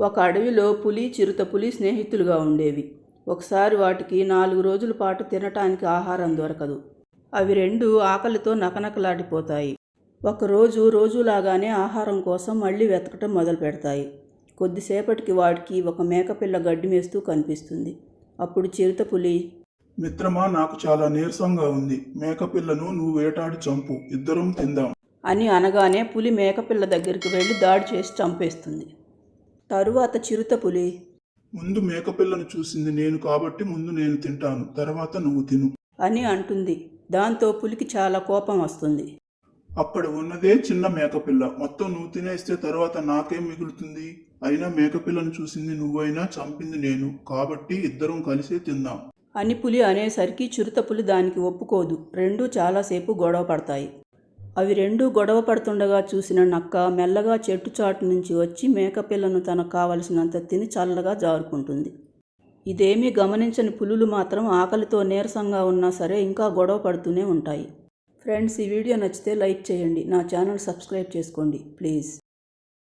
ఒక అడవిలో పులి చిరుత పులి స్నేహితులుగా ఉండేవి. ఒకసారి వాటికి నాలుగు రోజుల పాటు తినటానికి ఆహారం దొరకదు. అవి రెండు ఆకలితో నకనకలాడిపోతాయి. ఒకరోజు రోజులాగానే ఆహారం కోసం మళ్ళీ వెతకటం మొదలు పెడతాయి. కొద్దిసేపటికి వాటికి ఒక మేకపిల్ల గడ్డి మేస్తూ కనిపిస్తుంది. అప్పుడు చిరుత పులి మిత్రమా నాకు చాలా నీరసంగా ఉంది. మేకపిల్లను నువ్వు వేటాడి చంపు. ఇద్దరం తిందాం. అని అనగానే పులి మేకపిల్ల దగ్గరికి వెళ్ళి దాడి చేసి చంపేస్తుంది. తరువాత చిరుత పులి. ముందు మేకపిల్లను చూసింది నేను కాబట్టి ముందు నేను తింటాను తర్వాత నువ్వు తిను. అని అంటుంది. దాంతో పులికి చాలా కోపం వస్తుంది. అక్కడ ఉన్నదే చిన్న మేకపిల్ల మొత్తం నువ్వు తినేస్తే తర్వాత నాకేం మిగులుతుంది? అయినా మేకపిల్లను చూసింది నువ్వైనా చంపింది నేను కాబట్టి ఇద్దరం కలిసే తిందాం. అని పులి అనేసరికి చిరుత పులి దానికి ఒప్పుకోదు. రెండూ చాలాసేపు గొడవ పడతాయి. అవి రెండూ గొడవ పడుతుండగా చూసిన నక్క మెల్లగా చెట్టు చాటు నుంచి వచ్చి మేకపిల్లను తనకు కావలసినంత తిని చల్లగా జారుకుంటుంది. ఇదేమీ గమనించని పులులు మాత్రం ఆకలితో నీరసంగా ఉన్నా సరే ఇంకా గొడవ పడుతూనే ఉంటాయి. ఫ్రెండ్స్ ఈ వీడియో నచ్చితే లైక్ చేయండి. నా ఛానల్ సబ్స్క్రైబ్ చేసుకోండి. ప్లీజ్.